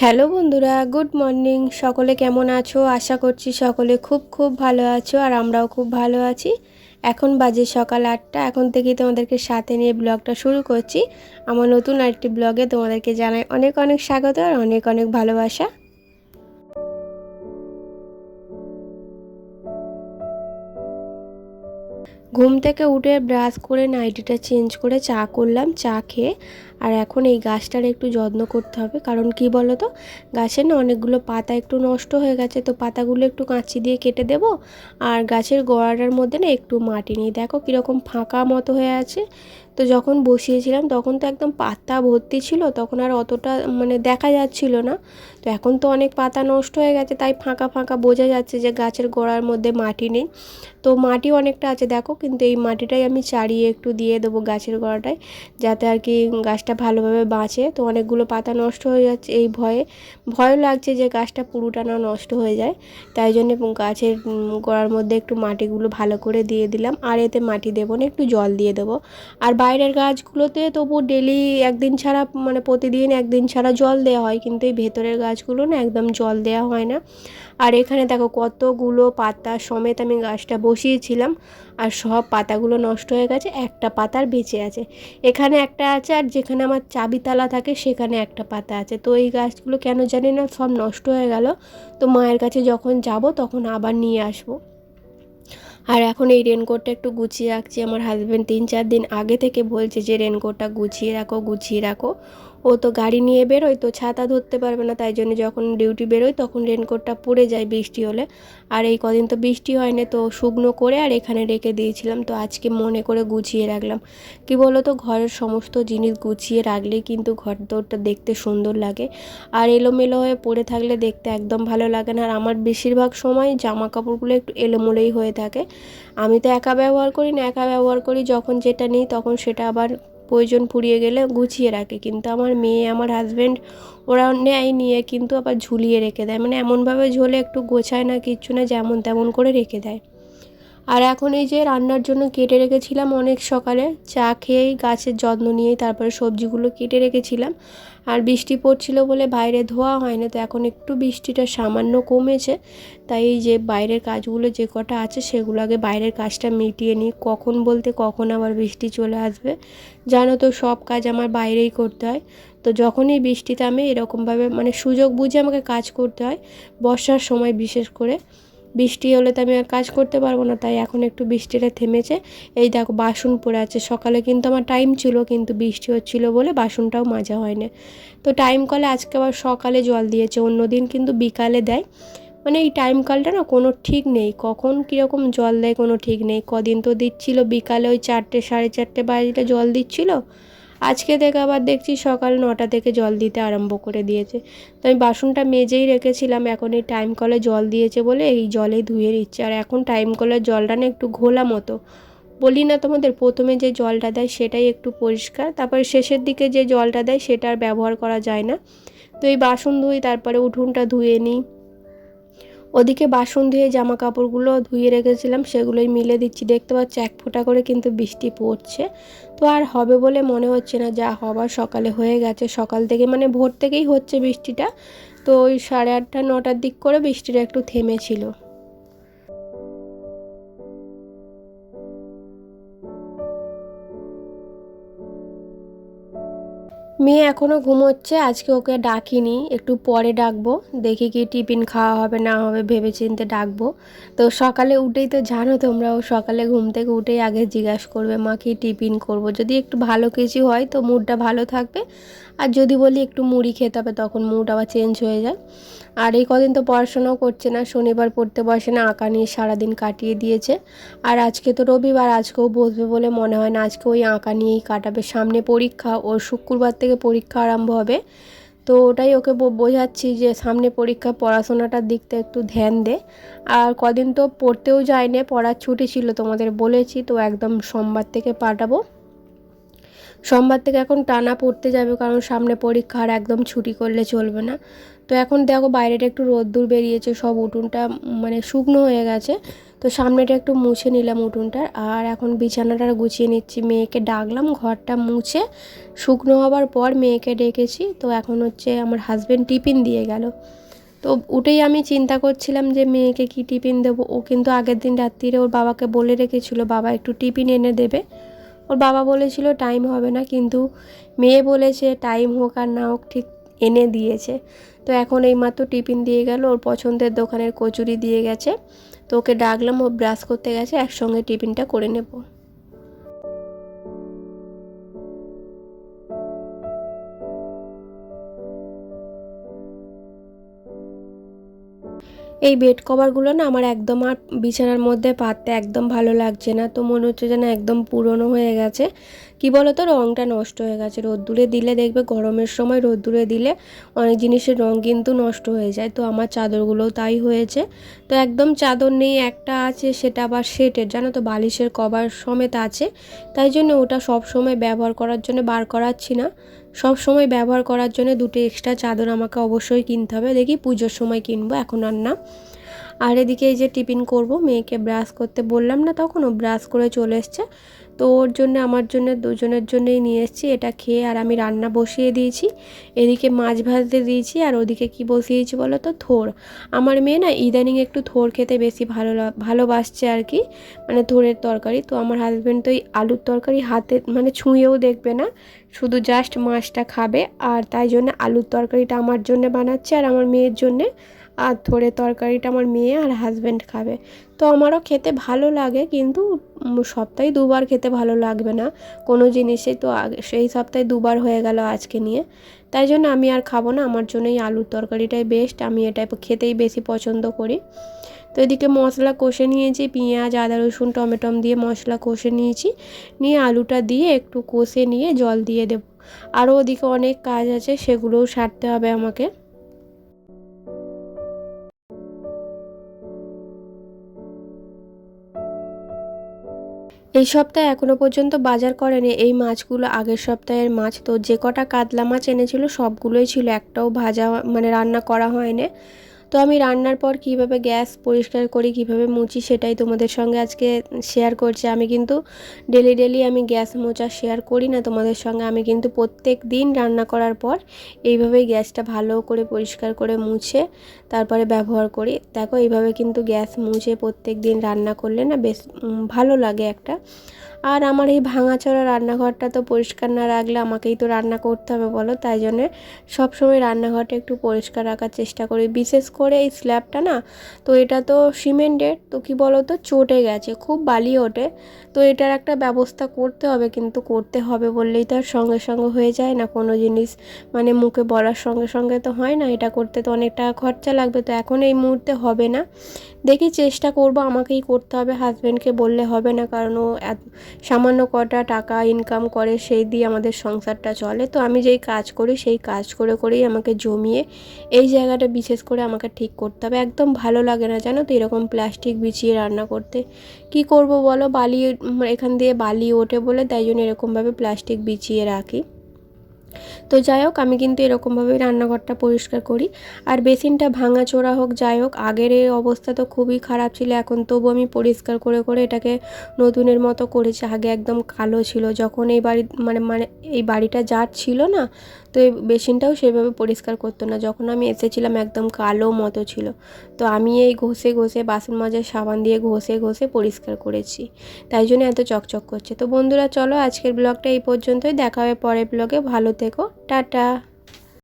Hello বন্ধুরা, good morning. সকলে কেমন আছো? আশা করছি সকলে খুব খুব ভালো আছো আর আমরাও খুব ভালো আছি। এখন বাজে সকাল আটটা। এখন থেকেই তোমাদেরকে সাথে নিয়ে ব্লগটা শুরু করছি। আমার নতুন আরেকটি ব্লগে তোমাদেরকে জানাই অনেক অনেক স্বাগত আর অনেক অনেক ভালোবাসা। ঘুম থেকে উঠে ব্রাশ করে নাইটিটা চেঞ্জ করে চা করলাম, চা খেয়ে। আর এখন এই গাছটার একটু যত্ন করতে হবে, কারণ কি বলো তো গাছের না অনেকগুলো পাতা একটু নষ্ট হয়ে গেছে, তো পাতাগুলো একটু কাঁচি দিয়ে কেটে দেব। আর গাছের গোড়াটার মধ্যে না একটু মাটি নিয়ে, দেখো কীরকম ফাঁকা মতো হয়ে আছে। তো যখন বসিয়েছিলাম, তখন তো একদম পাতা ভর্তি ছিল, তখন আর অতটা মানে দেখা যাচ্ছিল না। তো এখন তো অনেক পাতা নষ্ট হয়ে গেছে, তাই ফাঁকা ফাঁকা বোঝা যাচ্ছে যে গাছের গোড়ার মধ্যে মাটি নেই। তো মাটি অনেকটা আছে, দেখো, কিন্তু এই মাটিটাই আমি চারিয়ে একটু দিয়ে দেবো গাছের গোড়াটায়, যাতে আর কি গাছটা ভালোভাবে বাঁচে। তো অনেকগুলো পাতা নষ্ট হয়ে যাচ্ছে এই ভয়ে। ভয় লাগছে যে গাছটা পুরোটা না নষ্ট হয়ে যায়। তাই জন্য গাছের গোড়ার মধ্যে একটু মাটিগুলো ভালো করে দিয়ে দিলাম, আর এতে মাটি দেবো না, একটু জল দিয়ে দেবো। আর বাইরের গাছগুলোতে তবু ডেলি একদিন ছাড়া মানে প্রতিদিন একদিন ছাড়া জল দেওয়া হয়। কিন্তু এই ভেতরের গাছগুলো না একদম জল দেওয়া হয় না। আর এখানে দেখো কতগুলো পাতা সমেত আমি গাছটা বসিয়েছিলাম। আর সব পাতাগুলো নষ্ট হয়ে গেছে, একটা পাতার বেঁচে আছে। এখানে একটা আছে আর যেখানে আমার চাবিতালা থাকে সেখানে একটা পাতা আছে। তো এই গাছগুলো কেন জানি না সব নষ্ট হয়ে গেল। তো মায়ের কাছে যখন যাব তখন আবার নিয়ে আসব। আর এখন এই রেনকোটটা একটু গুছিয়ে রাখছি। আমার হাজব্যান্ড তিন চার দিন আগে থেকে বলছে যে রেনকোটটা গুছিয়ে রাখো গুছিয়ে রাখো। ও তো গাড়ি নিয়ে বেরোয়, তো ছাতা ধরতে পারবে না, তাই জন্য যখন ডিউটি বেরোয় তখন রেনকোটটা পড়ে যায় বৃষ্টি হলে। আর এই কদিন তো বৃষ্টি হয়নি, তো শুকনো করে আর এখানে রেখে দিয়েছিলাম, তো আজকে মনে করে গুছিয়ে রাখলাম। কি বলো তো ঘরের সমস্ত জিনিস গুছিয়ে রাখলে কিন্তু ঘর দৌড়টা দেখতে সুন্দর লাগে। আর এলোমেলো হয়ে পড়ে থাকলে দেখতে একদম ভালো লাগে না। আর আমার বেশিরভাগ সময় জামা কাপড়গুলো একটু এলোমেলোই হয়ে থাকে। আমি তো একা ব্যবহার করি না, একা ব্যবহার করি যখন যেটা নিই তখন সেটা আবার প্রয়োজন পুড়িয়ে গেলে গুছিয়ে রাখে। কিন্তু আমার মেয়ে, আমার হাজব্যান্ড ওরা নেয় নিয়ে কিন্তু আবার ঝুলিয়ে রেখে দেয়। মানে এমনভাবে ঝোলে একটু গোছায় না, কিচ্ছু না, যেমন তেমন করে রেখে দেয়। আর এখন এই যে রান্নার জন্য কেটে রেখেছিলাম অনেক সকালে, চা খেয়েই গাছের যত্ন নিয়েই তারপরে সবজিগুলো কেটে রেখেছিলাম। আর বৃষ্টি পড়ছিল বলে বাইরে ধোয়া হয় না তো এখন একটু বৃষ্টিটা সামান্য কমেছে। তাই এই যে বাইরের কাজগুলো যে কটা আছে সেগুলো আগে বাইরের কাজটা মিটিয়ে নিই, কখন বলতে কখন আবার বৃষ্টি চলে আসবে। জানো তো সব কাজ আমার বাইরেই করতে হয়। তো যখনই বৃষ্টিতে আমি এরকমভাবে মানে সুযোগ বুঝে আমাকে কাজ করতে হয়, বর্ষার সময় বিশেষ করে। বৃষ্টি হলে তো আমি আর কাজ করতে পারব না, তাই এখন একটু বৃষ্টিটা থেমেছে। এই দেখো বাসন পড়ে আছে, সকালে কিন্তু আমার টাইম ছিল, কিন্তু বৃষ্টি হচ্ছিল বলে বাসনটাও মাজা হয়নি। তো টাইম কলে আজকে আবার সকালে জল দিয়েছে অন্য দিন কিন্তু বিকালে দেয়। মানে এই টাইম কলটা না কোনো ঠিক নেই, কখন কীরকম জল দেয় কোনো ঠিক নেই। কদিন তো দিচ্ছিল, বিকালে ওই চারটে, সাড়ে চারটে বাজে জল দিচ্ছিল। আজকে থেকে আবার দেখছি সকাল নটা থেকে জল দিতে আরম্ভ করে দিয়েছে। তো আমি বাসনটা মেজেই রেখেছিলাম, এখন এই টাইম কলে জল দিয়েছে বলে এই জলেই ধুয়ে দিচ্ছে আর এখন টাইম কলের জলটা না একটু ঘোলা মতো। বলি না তোমাদের, প্রথমে যে জলটা দেয় সেটাই একটু পরিষ্কার, তারপরে শেষের দিকে যে জলটা দেয় সেটা আর ব্যবহার করা যায় না। তো এই বাসন ধুই, তারপরে উঠোনটা ধুয়ে নিই। ওদিকে বাসন ধুয়ে জামা কাপড়গুলো ধুয়ে রেখেছিলাম, সেগুলোই মিলে দিচ্ছি। দেখতে পাচ্ছি, এক ফোঁটা করে কিন্তু বৃষ্টি পড়ছে। তো আর হবে বলে মনে হচ্ছে না, যা হবার সকালে হয়ে গেছে। সকাল থেকে মানে ভোর থেকেই হচ্ছে বৃষ্টিটা। তো ওই সাড়ে আটটা, নটার দিক করে বৃষ্টিটা একটু থেমেছিল। মেয়ে এখনও ঘুমোচ্ছে, আজকে ওকে ডাকিনি, একটু পরে ডাকবো, দেখি কি টিফিন খাওয়া হবে না হবে ভেবে চিনতে ডাকবো। তো সকালে উঠেই তো জানো তোমরা, ও সকালে ঘুম থেকে উঠেই আগে জিজ্ঞাসা করবে, মা, কি টিফিন করব? যদি একটু ভালো কিছু হয় তো মুডটা ভালো থাকবে, আর যদি বলি একটু মুড়ি খেতে হবে তখন মুড আবার চেঞ্জ হয়ে যায়। আর এই কদিন তো পড়াশোনাও করছে না, শনিবার পড়তে বসে না, আঁকা নিয়ে সারাদিন কাটিয়ে দিয়েছে। আর আজকে তো রবিবার, আজকেও বসবে বলে মনে হয় না, আজকে ওই আঁকা নিয়েই কাটাবে। সামনে পরীক্ষা, ওর শুক্রবার থেকে পরীক্ষা আরম্ভ হবে। তো ওটাই ওকে বোঝাচ্ছি যে সামনে পরীক্ষা, পড়াশোনাটার দিকটা একটু ধ্যান দে। আর কদিন তো পড়তেও যায়নি, পড়ার ছুটি ছিল তোমাদের বলেছি, তো একদম সোমবার থেকে পাঠাবো। সোমবার থেকে এখন টানা পড়তে যাবে, কারণ সামনে পরীক্ষা আর একদম ছুটি করলে চলবে না। তো এখন দেখো বাইরেটা একটু রোদ্দুর বেরিয়েছে, সব উঠোনটা মানে শুকনো হয়ে গেছে। তো সামনেটা একটু মুছে নিলাম উঠোনটার। আর এখন বিছানাটা গুছিয়ে নিচ্ছি। মেয়েকে ডাকলাম, ঘরটা মুছে। শুকনো হবার পর মেয়েকে ডেকেছি। তো এখন হচ্ছে আমার হাজব্যান্ড টিফিন দিয়ে গেল। তো উঠেই আমি চিন্তা করছিলাম যে মেয়েকে কি টিফিন দেবো। ও কিন্তু আগের দিন রাত্রিরে ওর বাবাকে বলে রেখেছিল, বাবা একটু টিফিন এনে দেবে। ওর বাবা বলেছিল টাইম হবে না। কিন্তু মেয়ে বলেছে টাইম হোক আর না হোক, ঠিক এনে দিয়েছে। তো এখন এই মাত্র টিফিন দিয়ে গেল, ওর পছন্দের দোকানের কচুরি দিয়ে গেছে। তো ওকে ডাকলাম, ও ব্রাশ করতে গেছে, একসঙ্গে টিফিনটা করে নেব। এই বেড কভারগুলো না আমার একদম আর বিছানার মধ্যে পাততে একদম ভালো লাগছে না। তো মনে হচ্ছে যেন একদম পুরনো হয়ে গেছে। কি বলো তো রঙটা নষ্ট হয়ে গেছে। রোদ্দুরে দিলে দেখবে গরমের সময় রোদ্দুরে দিলে অনেক জিনিসের রঙ কিন্তু নষ্ট হয়ে যায়। তো আমার চাদরগুলোও তাই হয়েছে। তো একদম চাদর নেই, একটা আছে, সেটা আবার সেটের জানো তো, বালিশের কভার সমেত আছে। তাই জন্য ওটা সব সময় ব্যবহার করার জন্য বার করাচ্ছি না। সব সময় ব্যবহার করার জন্য দুটো এক্সট্রা চাদর আমাকে অবশ্যই কিনতে হবে। দেখি পুজোর সময় কিনবো, এখন আর না। আর এদিকে এই যে টিফিন করব, মেয়েকে ব্রাশ করতে বললাম না তখন, ও ব্রাশ করে চলে এসছে। তো ওর জন্য, আমার জন্য, দুজনের জন্যই নিয়ে এসেছি। এটা খেয়ে আর আমি রান্না বসিয়ে দিয়েছি। এদিকে মাছ ভাজতে দিয়েছি আর ওদিকে কি বসিয়েছি বলো তো? থোর। আমার মেয়ে না ইদানিং একটু থোর খেতে বেশি ভালো ভালোবাসছে আর কি। মানে থোরের তরকারি। তো আমার হাজব্যান্ড তো এই আলুর তরকারি হাতে মানে ছুঁয়েও দেখবে না। শুধু জাস্ট মাছটা খাবে। আর তাই জন্য আলুর তরকারিটা আমার জন্য বানাচ্ছে আর আমার মেয়ের জন্যে। আর ধরে তরকারিটা আমার মেয়ে আর হাজব্যান্ড খাবে। তো আমারও খেতে ভালো লাগে, কিন্তু সপ্তাহে দুবার খেতে ভালো লাগবে না। কোনো জিনিসে তো সেই সপ্তাহে দুবার হয়ে গেল আজকে নিয়ে। তাই জন্য আমি আর খাব না, আমার জন্য এই আলুর তরকারিটাই বেস্ট আমি এটাই খেতেই বেশি পছন্দ করি। তো এদিকে মশলা কষে নিয়েছি, পেঁয়াজ, আদা, রসুন টমেটম দিয়ে মশলা কষে নিয়েছি। নিয়ে আলুটা দিয়ে একটু কষে নিয়ে জল দিয়ে দেব। আরও ওদিকে অনেক কাজ আছে, সেগুলোও সারতে হবে আমাকে। এই সপ্তাহে এখনও পর্যন্ত বাজার করেনি। এই মাছগুলো আগের সপ্তাহের মাছ। তো যে কটা কাতলা মাছ এনেছিল, সবগুলোই ছিল। একটাও ভাজা মানে রান্না করা হয়নি। তো আমি রান্নার পর কীভাবে গ্যাস পরিষ্কার করি, কীভাবে মুছি সেটাই তোমাদের সঙ্গে আজকে শেয়ার করছি। আমি কিন্তু ডেলি ডেলি আমি গ্যাস মোচা শেয়ার করি না, তোমাদের সঙ্গে আমি কিন্তু প্রত্যেক দিন রান্না করার পর এইভাবেই গ্যাসটা ভালো করে পরিষ্কার করে মুছে তারপরে ব্যবহার করি। দেখো এইভাবে কিন্তু গ্যাস মুছে প্রত্যেক দিন রান্না করলে না বেশ ভালো লাগে একটা। আর আমার এই ভাঙাচোরা রান্নাঘরটা তো পরিষ্কার না রাখলে আমাকেই তো রান্না করতে হবে বলো? তাই জন্যে সবসময় রান্নাঘরটা একটু পরিষ্কার রাখার চেষ্টা করি। বিশেষ করে এই স্ল্যাবটা না, তো এটা তো সিমেন্টের, তো কি বলো তো চটে গেছে, খুব বালি ওঠে। তো এটার একটা ব্যবস্থা করতে হবে, কিন্তু করতে হবে বললেই তো আর সঙ্গে সঙ্গে হয়ে যায় না। কোনো জিনিস মানে মুখে বলার সঙ্গে সঙ্গে তো হয় না, এটা করতে তো অনেক টাকা খরচা লাগবে। তো এখন এই মুহূর্তে হবে না। দেখি চেষ্টা করব, আমাকেই করতে হবে। হাজব্যান্ডকে বললে হবে না, কারণ ও এত, সামান্য কটা টাকা ইনকাম করে, সেই দিয়ে আমাদের সংসারটা চলে। তো আমি যেই কাজ করি, সেই কাজ করে, করেই আমাকে জমিয়ে, এই জায়গাটা বিশেষ করে আমাকে ঠিক করতে হবে। একদম ভালো লাগে না, জানো তো, এরকম প্লাস্টিক বিছিয়ে রান্না করতে। কি করব বলো? বালি এখান দিয়ে বালি ওঠে বলে, তাই জন্য এরকমভাবে প্লাস্টিক বিছিয়ে রাখি। তো যাই হোক, আমি কিন্তু এরকমভাবে রান্নাঘরটা পরিষ্কার করি। আর বেসিনটা ভাঙাচোরা হোক, যাই হোক, আগের এই অবস্থা তো খুবই খারাপ ছিল, এখন তবু আমি পরিষ্কার করে করে এটাকে নতুনের মতো করেছি। আগে একদম কালো ছিল, যখন এই বাড়ি মানে মানে এই বাড়িটা যার ছিল না, তো এই বেসিনটাও সেভাবে পরিষ্কার করতো না। যখন আমি এসেছিলাম, একদম কালো মতো ছিল। তো আমি এই ঘষে ঘষে বাসন মাজার সাবান দিয়ে ঘষে ঘষে পরিষ্কার করেছি। তাই জন্য এত চকচক করছে। তো বন্ধুরা, চলো আজকের ব্লগটা এই পর্যন্তই। দেখা হবে পরের ব্লগে। ভালো থেকো টাটা।